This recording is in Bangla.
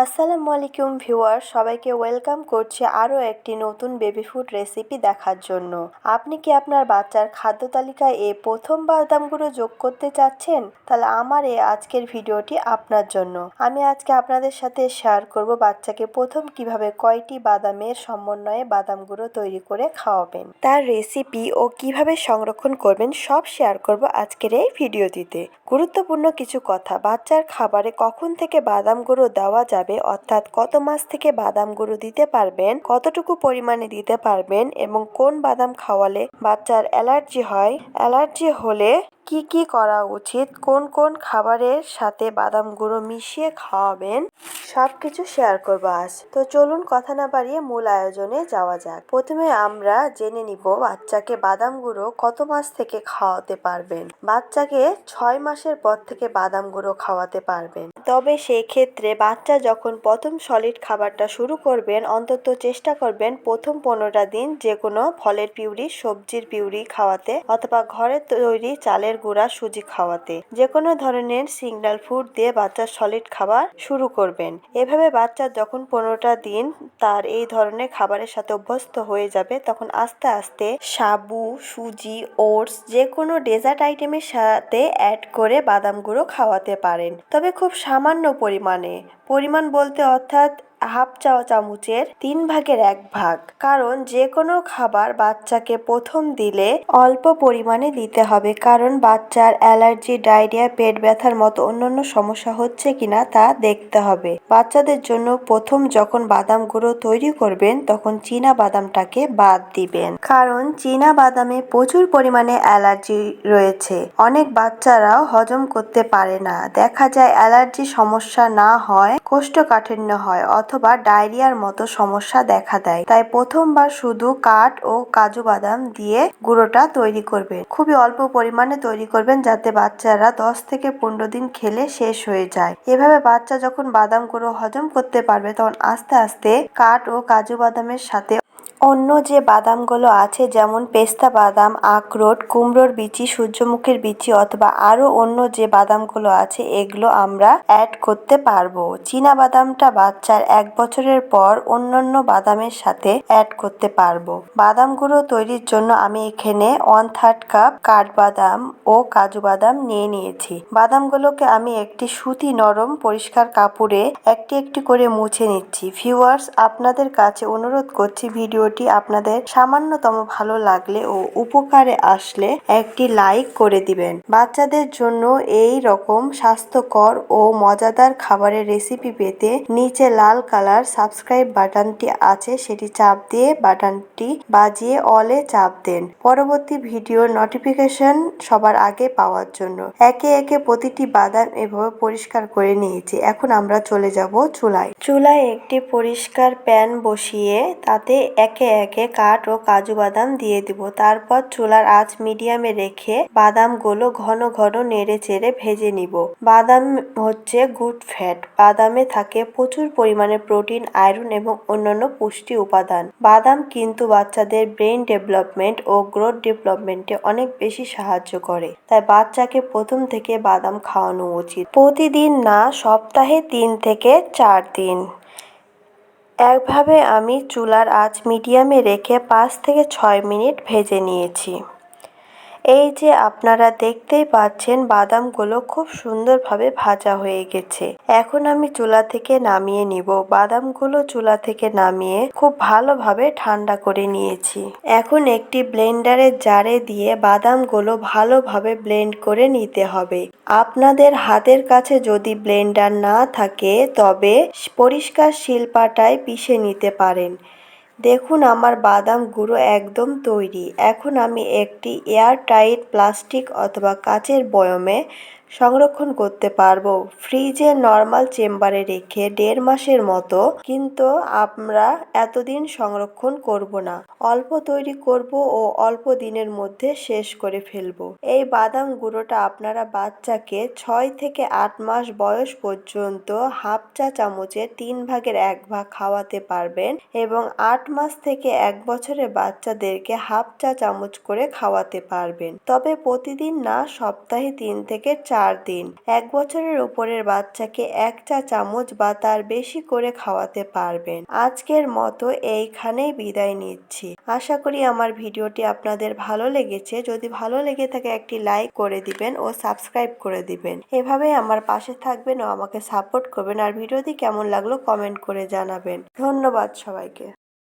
আসসালামু আলাইকুম ভিউয়ার সবাইকে ওয়েলকাম করছি আরও একটি নতুন বেবি ফুড রেসিপি দেখার জন্য। আপনি কি আপনার বাচ্চার খাদ্য তালিকায় এ প্রথম বাদাম গুঁড়ো যোগ করতে চাচ্ছেন? তাহলে আমার এই আজকের ভিডিওটি আপনার জন্য। আমি আজকে আপনাদের সাথে শেয়ার করব বাচ্চাকে প্রথম কীভাবে কয়টি বাদামের সমন্বয়ে বাদাম গুঁড়ো তৈরি করে খাওয়াবেন, তার রেসিপি ও কীভাবে সংরক্ষণ করবেন সব শেয়ার করব আজকের এই ভিডিওটিতে। গুরুত্বপূর্ণ কিছু কথা, বাচ্চার খাবারে কখন থেকে বাদাম গুঁড়ো দেওয়া যাবে অর্থাৎ কত মাস থেকে বাদাম গুঁড়ো দিতে পারবেন, কতটুকু পরিমাণে দিতে পারবেন এবং কোন বাদাম খাওয়ালে বাচ্চার অ্যালার্জি হয়, অ্যালার্জি হলে কি কি করা উচিত? কোন কোন খাবারের সাথে বাদাম গুঁড়ো মিশিয়ে খাওয়াবেন? সব কিছু শেয়ার করব আজ। তো চলুন কথা না বাড়িয়ে মূল আয়োজনে যাওয়া যাক। প্রথমে আমরা জেনে নিব বাচ্চাকে বাদাম গুঁড়ো কত মাস থেকে খাওয়াতে পারবেন? বাচ্চাকে ছয় মাসের পর থেকে বাদাম গুঁড়ো খাওয়াতে পারবেন। তবে সেই ক্ষেত্রে বাচ্চা যখন প্রথম সলিড খাবারটা শুরু করবেন, অন্তত চেষ্টা করবেন প্রথম পনেরোটা দিন যে কোনো ফলের পিউরি, সবজির পিউরি খাওয়াতে, অথবা ঘরে তৈরি চালের গুঁড়া সুজি খাওয়াতে। যে কোনো ধরনের সিগন্যাল ফুড দিয়ে বাচ্চার সলিড খাবার শুরু করবেন। এভাবে বাচ্চা যখন পনেরোটা দিন তার এই ধরনের খাবারের সাথে অভ্যস্ত হয়ে যাবে, তখন আস্তে আস্তে সাবু, সুজি, ওটস যে কোনো ডেজার্ট আইটেমের সাথে অ্যাড করে বাদাম গুঁড়ো খাওয়াতে পারেন। তবে খুব সামান্য পরিমাণে। পরিমাণ বলতে অর্থাৎ হাফ চা চামচের তিন ভাগের এক ভাগ। কারণ যে কোনো খাবার বাচ্চাকে প্রথম দিলে অল্প পরিমাণে দিতে হবে। কারণ বাচ্চার অ্যালার্জি, ডায়রিয়া, পেট ব্যথার মতো অন্যান্য সমস্যা হচ্ছে কিনা তা দেখতে হবে। বাচ্চাদের জন্য প্রথম যখন বাদাম গুঁড়ো তৈরি করবেন, তখন চীনা বাদামটাকে বাদ দিবেন। কারণ চীনা বাদামে প্রচুর পরিমাণে অ্যালার্জি রয়েছে। অনেক বাচ্চারাও হজম করতে পারে না। দেখা যায় অ্যালার্জি সমস্যা না হয়, কোষ্ঠকাঠিন্য হয় অথবা ডায়রিয়ার মতো সমস্যা দেখা দেয়। তাই প্রথমবার শুধু কাঠ ও কাজু বাদাম দিয়ে গুঁড়োটা তৈরি করবেন খুবই অল্প পরিমাণে তৈরি করবেন যাতে বাচ্চারা দশ থেকে পনেরো দিন খেলে শেষ হয়ে যায়। এভাবে বাচ্চা যখন বাদাম গুঁড়ো হজম করতে পারবে, তখন আস্তে আস্তে কাঠ ও কাজু বাদামের সাথে অন্য যে বাদামগুলো আছে, যেমন পেস্তা বাদাম, আখরোট, কুমড়োর বিচি, সূর্যমুখীর বিচি অথবা আরও অন্য যে বাদামগুলো আছে, এগুলো আমরা অ্যাড করতে পারব। চীনা বাদামটা বাচ্চার এক বছরের পর অন্যান্য বাদামের সাথে অ্যাড করতে পারব। বাদাম গুঁড়ো তৈরির জন্য আমি এখানে ওয়ান থার্ড কাপ কাঠবাদাম ও কাজু বাদাম নিয়ে নিয়েছি। বাদামগুলোকে আমি একটি সুতি নরম পরিষ্কার কাপড়ে একটি একটি করে মুছে নিচ্ছি। ভিউয়ার্স, আপনাদের কাছে অনুরোধ করছি ভিডিও ভিডিওটি আপনাদের সামান্যতম ভালো লাগলে ও উপকারে আসলে একটি লাইক করে দিবেন। বাচ্চাদের জন্য এই রকম স্বাস্থ্যকর ও মজাদার খাবারের রেসিপি পেতে নিচে লাল কালার সাবস্ক্রাইব বাটনটি আছে, সেটি চাপ দিয়ে বাটনটি বাজিয়ে অলে চাপ দেন। পরবর্তী ভিডিওর নোটিফিকেশন সবার আগে পাওয়ার জন্য। একে একে প্রতিটি বাদাম এভাবে পরিষ্কার করে নিয়েছি। এখন আমরা চলে যাব চুলায়। চুলায় একটি পরিষ্কার প্যান বসিয়ে তাতে একে একে একে কাঠ ও কাজু বাদাম দিয়ে দিব। তারপর চুলার আঁচ মিডিয়ামে রেখে বাদামগুলো ঘন ঘন নেড়ে চেড়ে ভেজে নিব। বাদাম হচ্ছে গুড ফ্যাট। বাদামে থাকে প্রচুর পরিমাণে প্রোটিন, আয়রন এবং অন্যান্য পুষ্টি উপাদান। বাদাম কিন্তু বাচ্চাদের ব্রেন ডেভেলপমেন্ট ও গ্রোথ ডেভেলপমেন্টে অনেক বেশি সাহায্য করে। তাই বাচ্চাকে প্রথম থেকে বাদাম খাওয়ানো উচিত। প্রতিদিন না, সপ্তাহে তিন থেকে চার দিন। একভাবে আমি চুলার আঁচ মিডিয়ামে রেখে পাঁচ থেকে ছয় মিনিট ভেজে নিয়েছি। এই যে আপনারা দেখতেই পাচ্ছেন, বাদামগুলো খুব সুন্দরভাবে ভাজা হয়ে গেছে। এখন আমি চুলা থেকে নামিয়ে নিব। বাদামগুলো চুলা থেকে নামিয়ে খুব ভালোভাবে ঠান্ডা করে নিয়েছি। এখন একটি ব্লেন্ডারের জারে দিয়ে বাদামগুলো ভালোভাবে ব্লেন্ড করে নিতে হবে। আপনাদের হাতের কাছে যদি ব্লেন্ডার না থাকে, তবে পরিষ্কার শিলপাটায় পিষে নিতে পারেন। দেখুন আমার বাদাম গুঁড়ো একদম তৈরি। এখন আমি একটি এয়ারটাইট প্লাস্টিক অথবা কাচের বয়মে সংরক্ষণ করতে পারব। ফ্রিজে নর্মাল চেম্বারে রেখে দেড় মাসের মতো, কিন্তু আমরা এতদিন সংরক্ষণ করব না। অল্প তৈরি করব ও অল্প দিনের মধ্যে শেষ করে ফেলব। এই বাদাম গুঁড়োটা আপনারা বাচ্চাকে ছয় থেকে আট মাস বয়স পর্যন্ত হাফ চা চামচের তিন ভাগের এক ভাগ খাওয়াতে পারবেন এবং আট মাস থেকে এক বছরের বাচ্চাদেরকে হাফ চা চামচ করে খাওয়াতে পারবেন। তবে প্রতিদিন না, সপ্তাহে তিন থেকে চার চার দিন। এক বছরের উপরের বাচ্চাকে এক চা চামচ বা তার বেশি করে খাওয়াতে পারবেন। আজকের মতো এইখানেই বিদায় নিচ্ছি। আশা করি আমার ভিডিওটি আপনাদের ভালো লেগেছে। যদি ভালো লেগে থাকে একটি লাইক করে দিবেন ও সাবস্ক্রাইব করে দিবেন। এভাবেই আমার পাশে থাকবেন ও আমাকে সাপোর্ট করবেন। আর ভিডিওটি কেমন লাগল কমেন্ট করে জানাবেন। ধন্যবাদ সবাইকে।